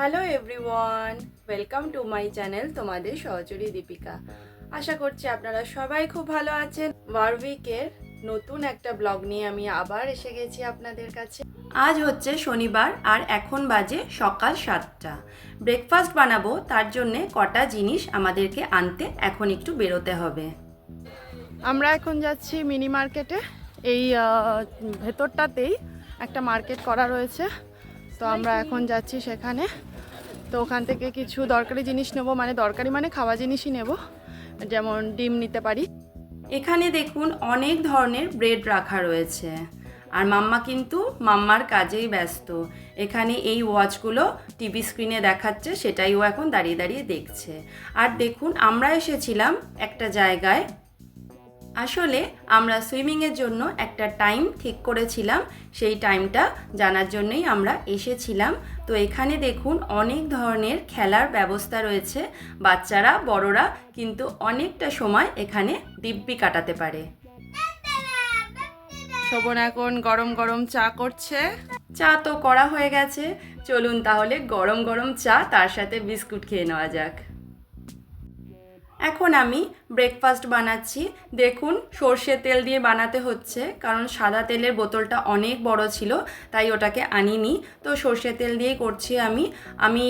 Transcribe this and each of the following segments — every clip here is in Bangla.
Hello everyone welcome to my channel তোমাদের সহচরী দীপিকা। আশা করছি আপনারা সবাই খুব ভালো আছেন। ওয়ারউইকের নতুন একটা ব্লগ নিয়ে আমি আবার এসে গেছি আপনাদের কাছে। আজ হচ্ছে শনিবার আর এখন বাজে সকাল সাতটা। ব্রেকফাস্ট বানাবো তার জন্যে কটা জিনিস আমাদেরকে আনতে এখন একটু বেরোতে হবে। আমরা এখন যাচ্ছি মিনি মার্কেটে এই ভেতরটাতেই একটা মার্কেট করা রয়েছে। তো আমরা এখন যাচ্ছি সেখানে। তো ওখান থেকে কিছু দরকারি জিনিস নেব মানে দরকারি মানে খাওয়া জিনিসই নেব, যেমন ডিম নিতে পারি। এখানে দেখুন অনেক ধরনের ব্রেড রাখা রয়েছে, আর মাম্মা কিন্তু মাম্মার কাজেই ব্যস্ত। এখানে এই ওয়াচগুলো টিভি স্ক্রিনে দেখাচ্ছে, সেটাই ও এখন দাঁড়িয়ে দাঁড়িয়ে দেখছে। আর দেখুন আমরা এসেছিলাম একটা জায়গায় আসলে আমরা সুইমিংয়ের জন্য একটা টাইম ঠিক করেছিলাম। সেই টাইমটা জানার জন্যই আমরা এসেছিলাম। তো এখানে দেখুন অনেক ধরনের খেলার ব্যবস্থা রয়েছে। বাচ্চারা বড়রা কিন্তু অনেকটা সময় এখানে দিব্যি কাটাতে পারে। শোভন এখন গরম গরম চা করছে। চা তো করা হয়ে গেছে। চলুন তাহলে গরম গরম চা তার সাথে বিস্কুট খেয়ে নেওয়া যাক। এখন আমি ব্রেকফাস্ট বানাচ্ছি। দেখুন সর্ষে তেল দিয়ে বানাতে হচ্ছে, কারণ সাদা তেলের বোতলটা অনেক বড় ছিল, তাই ওটাকে আনিনি। তো সর্ষে তেল দিয়েই করছি আমি। আমি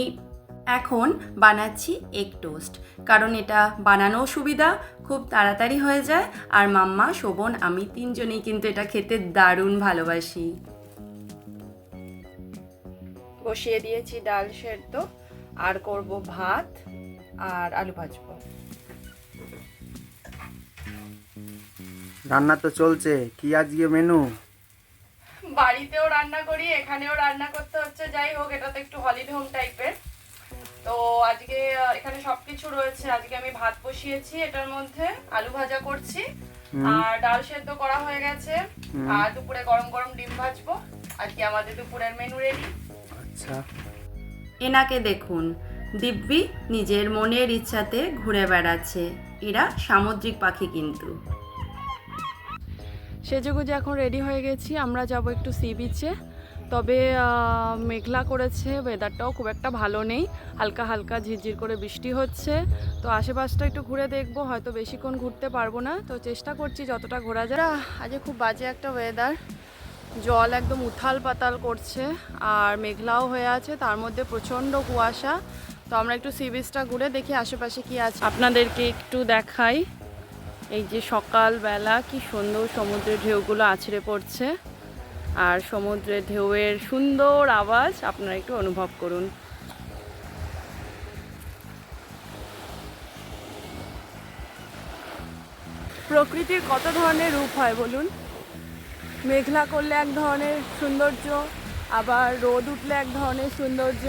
এখন বানাচ্ছি এগ টোস্ট কারণ এটা বানানোও সুবিধা, খুব তাড়াতাড়ি হয়ে যায়। আর মাম্মা শোভন আমি তিনজনেই কিন্তু এটা খেতে দারুণ ভালোবাসি। বসিয়ে দিয়েছি ডাল সেদ্ধ, আর করব ভাত আর আলু ভাজবো। রান্না তো চলছে কি আজকে মেনু বাড়িতেও রান্না করি এখানেও রান্না করতে হচ্ছে যাই হোক এটা তো একটু হলিডে হোম টাইপের তো আজকে এখানে সবকিছু রয়েছে। আজকে আমি ভাত বসিয়েছি এটার মধ্যে আলু ভাজা করছি। আর ডাল সেদ্ধ করা হয়ে গেছে। আর দুপুরে গরম গরম ডিম ভাজবো। আজকে আমাদের দুপুরের মেনু রেডি আচ্ছা। এনাকে দেখুন দিব্যি নিজের মনের ইচ্ছাতে ঘুরে বেড়াচ্ছে। এরা সামুদ্রিক পাখি কিন্তু। সেজেগুজে এখন রেডি হয়ে গেছি, আমরা যাব একটু সি বিচে তবে মেঘলা করেছে ওয়েদারটাও খুব একটা ভালো নেই। হালকা হালকা ঝিরঝির করে বৃষ্টি হচ্ছে। তো আশেপাশটা একটু ঘুরে দেখব, হয়তো বেশিক্ষণ ঘুরতে পারব না। তো চেষ্টা করছি যতটা ঘোরা যায়। আজকে খুব বাজে একটা ওয়েদার জল একদম উথাল পাতাল করছে, আর মেঘলাও হয়ে আছে, তার মধ্যে প্রচণ্ড কুয়াশা। তো আমরা একটু সি বিচটা ঘুরে দেখি, আশেপাশে কি আছে। আপনাদেরকে একটু দেখাই। এই যে সকালবেলা কি সুন্দর সমুদ্রের ঢেউগুলো আছড়ে পড়ছে। আর সমুদ্রের ঢেউয়ের সুন্দর আওয়াজ আপনারা একটু অনুভব করুন। প্রকৃতির কত ধরনের রূপ হয় বলুন? মেঘলা করলে এক ধরনের সৌন্দর্য, আবার রোদ উঠলে এক ধরনের সৌন্দর্য।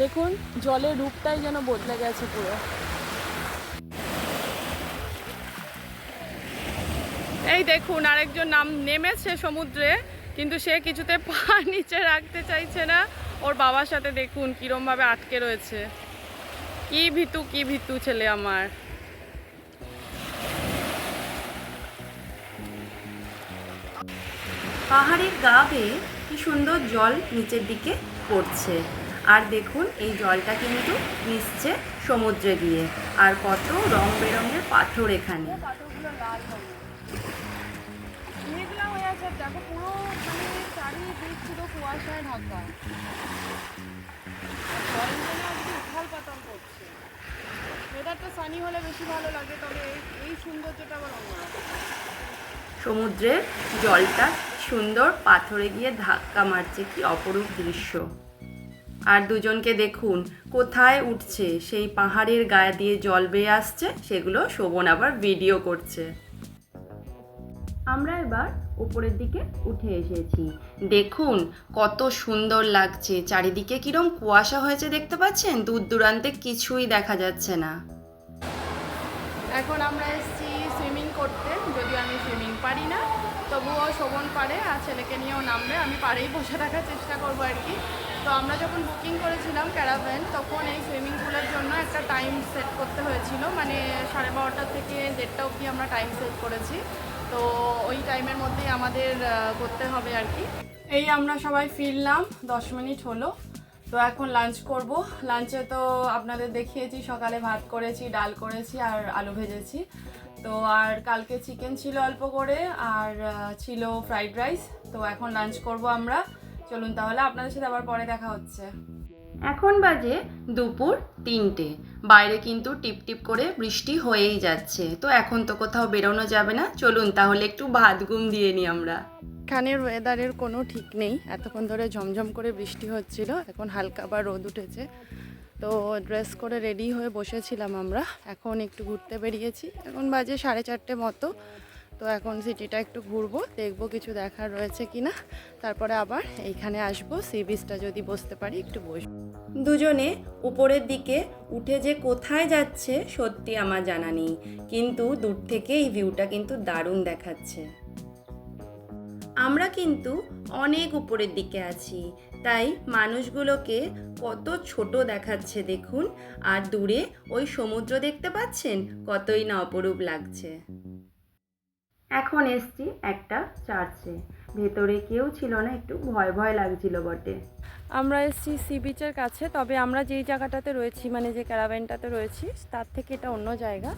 দেখুন, জলের রূপটাই যেন বদলে গেছে পুরো। এই দেখুন, আরেকজন নাম নেমেছে সমুদ্রে, কিন্তু সে কিছুতে পা নিচে রাখতে চাইছে না। ওর বাবার সাথে দেখুন কিরমভাবে আটকে রয়েছে। কি ভিতু কি ভিতু ছেলে আমার। পাহাড়ের গা বেয়ে কি সুন্দর জল নিচের দিকে পড়ছে। আর দেখুন, এই জলটা কিন্তু মিশছে সমুদ্রে গিয়ে। আর কত রং বেরঙের পাথর এখানে। পাথরগুলো লাল দেখো পুরো মানে চারিদিক পুরো কুয়াশায় ঢাকা। আর গরম আজকে উথাল পাতাল করছে। ওয়েদারটা সানি হলে বেশি ভালো লাগে তবে এই- এই সৌন্দর্যটা আবার অন্যরকম সমুদ্রের জলটা সুন্দর পাথরে গিয়ে ধাক্কা মারছে কি অপরূপ দৃশ্য। আর দুজনকে দেখুন কোথায় উঠছে সেই পাহাড়ের গায়ে দিয়ে জল বেয়ে আসছে সেগুলো শোভন আবার ভিডিও করছে। আমরা এবার উপরের দিকে উঠে এসেছি। দেখুন, কত সুন্দর লাগছে। চারিদিকে কিরম কুয়াশা হয়েছে দেখতে পাচ্ছেন? দূর দূরান্তে কিছুই দেখা যাচ্ছে না। এখন আমরা এসেছি সুইমিং করতে। যদিও আমি সুইমিং পারি না, তবুও শোভন পারে আর ছেলেকে নিয়েও নামবে। আমি পাড়েই বসে থাকার চেষ্টা করব আর কি। তো আমরা যখন বুকিং করেছিলাম ক্যারাভ্যান তখন এই সুইমিং পুলের জন্য একটা টাইম সেট করতে হয়েছিল। মানে সাড়ে বারোটা থেকে দেড়টা অবধি আমরা টাইম সেট করেছি। তো ওই টাইমের মধ্যেই আমাদের করতে হবে আর কি। এই আমরা সবাই ফিরলাম, দশ মিনিট হলো। তো এখন লাঞ্চ করব। লাঞ্চে তো আপনাদের দেখিয়েছি, সকালে ভাত করেছি, ডাল করেছি আর আলু ভেজেছি। তো আর কালকে চিকেন ছিল অল্প করে, আর ছিল ফ্রাইড রাইস তো এখন লাঞ্চ করব আমরা। চলুন তাহলে আপনাদের সাথে আবার পরে দেখা হচ্ছে। এখন বাজে দুপুর তিনটে। বাইরে কিন্তু টিপ টিপ করে বৃষ্টি হয়েই যাচ্ছে। তো এখন তো কোথাও বেরোনো যাবে না। চলুন তাহলে একটু ভাত ঘুম দিয়ে নিই আমরা। এখানের ওয়েদারের কোনো ঠিক নেই। এতক্ষণ ধরে ঝমঝম করে বৃষ্টি হচ্ছিল। এখন হালকা আবার রোদ উঠেছে। তো ড্রেস করে রেডি হয়ে বসেছিলাম আমরা। এখন একটু ঘুরতে বেরিয়েছি। এখন বাজে সাড়ে চারটে মতো। তো এখন সিটিটা একটু ঘুরবো, দেখব কিছু দেখার রয়েছে কি না তারপরে আবার এইখানে আসব, সি বিচটা যদি বসতে পারি একটু বসবো। দুজনে উপরের দিকে উঠে যে কোথায় যাচ্ছে সত্যি আমার জানা নেই, কিন্তু দূর থেকে এই ভিউটা কিন্তু দারুণ দেখাচ্ছে। আমরা কিন্তু অনেক উপরের দিকে আছি, তাই মানুষগুলোকে কত ছোট দেখাচ্ছে দেখুন, আর দূরে ওই সমুদ্র দেখতে পাচ্ছেন? কতই না অপরূপ লাগছে। এখন এসছি একটা চার্চে। ভেতরে কেউ ছিল না, একটু ভয় ভয় লাগছিল বটে। আমরা এসছি সি বিচের কাছে, তবে আমরা যেই জায়গাটাতে রয়েছি মানে যে ক্যারাভ্যানটাতে রয়েছি, তার থেকে এটা অন্য জায়গা।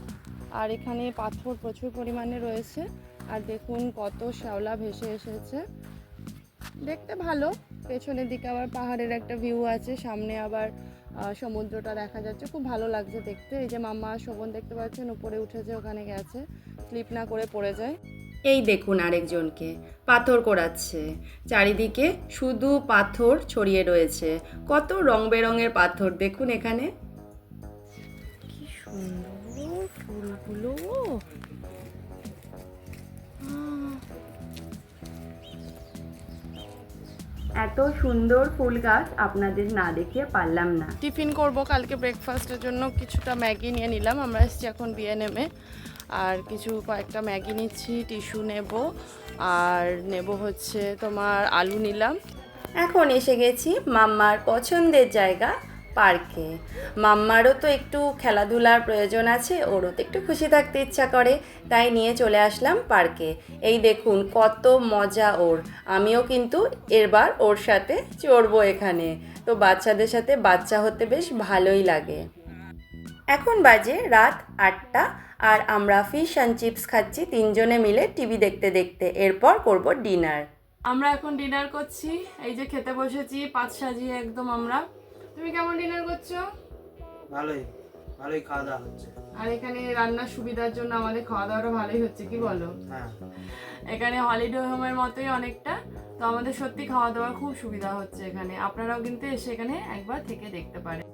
আর এখানে পাথর প্রচুর পরিমাণে রয়েছে। আর দেখুন কত শ্যাওলা ভেসে এসেছে। দেখতে ভালো। পেছনের দিকে আবার পাহাড়ের একটা ভিউ আছে, সামনে আবার সমুদ্রটা দেখা যাচ্ছে। খুব ভালো লাগছে দেখতে। এই যে মাম্মা শোভন দেখতে পাচ্ছেন, উপরে উঠেছে, ওখানে গেছে। স্লিপ না করে পড়ে যায়। এই দেখুন আরেকজনকে পাথর কোড়াচ্ছে। চারিদিকে শুধু পাথর ছড়িয়ে রয়েছে। কত রং বেরঙের পাথর দেখুন এখানে। কি সুন্দর ফুলগুলো। এত সুন্দর ফুল গাছ আপনাদের না দেখে পারলাম না। টিফিন করব কালকে ব্রেকফাস্টের জন্য। কিছুটা ম্যাগি নিয়ে নিলাম। আমরা এসেছি এখন বিএনএমে আর কিছু কয়েকটা ম্যাগি নিচ্ছি, টিস্যু নেব, আর নেব হচ্ছে তোমার আলু নিলাম। এখন এসে গেছি মাম্মার পছন্দের জায়গা, পার্কে। মাম্মারও তো একটু খেলাধুলার প্রয়োজন আছে, ওরও তো একটু খুশি থাকতে ইচ্ছা করে, তাই নিয়ে চলে আসলাম পার্কে। এই দেখুন কত মজা ওর, আমিও কিন্তু এরবার ওর সাথে চড়বো এখানে। তো বাচ্চাদের সাথে বাচ্চা হতে বেশ ভালোই লাগে। এখন বাজে রাত আটটা আর আমরা ফিশ অ্যান্ড চিপস খাচ্ছি তিনজনে মিলে টিভি দেখতে দেখতে। এরপর করব ডিনার আমরা এখন ডিনার করছি। এই যে খেতে বসেছি পাঁচ সাজিয়ে একদম আমরা। তুমি কেমন ডিনার করছ? ভালোই ভালোই খাওয়া দাওয়া হচ্ছে। আর এখানে রান্নার সুবিধার জন্য আমাদের খাওয়া দাওয়াটা ভালোই হচ্ছে কি বলো? হ্যাঁ। এখানে হলিডে হোমের মতোই অনেকটা। তো আমাদের সত্যি খাওয়া দাওয়ার খুব সুবিধা হচ্ছে এখানে। আপনারাও কিন্তু এসে এখানে একবার থেকে দেখতে পারেন।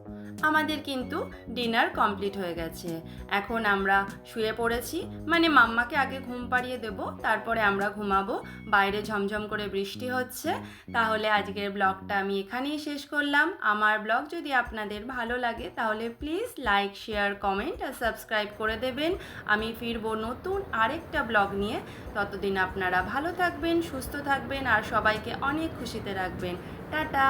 আমাদের কিন্তু ডিনার কমপ্লিট হয়ে গেছে। এখন আমরা শুয়ে পড়েছি মানে মাম্মাকে আগে ঘুম পাড়িয়ে দেব, তারপরে আমরা ঘুমাবো। বাইরে ঝমঝম করে বৃষ্টি হচ্ছে, তাহলে আজকের ব্লগটা আমি এখানেই শেষ করলাম। আমার ব্লগ যদি আপনাদের ভালো লাগে, তাহলে প্লিজ লাইক, শেয়ার, কমেন্ট আর সাবস্ক্রাইব করে দেবেন। আমি ফিরবো নতুন আরেকটা ব্লগ নিয়ে। ততদিন আপনারা ভালো থাকবেন, সুস্থ থাকবেন আর সবাইকে অনেক খুশিতে রাখবেন। টাটা!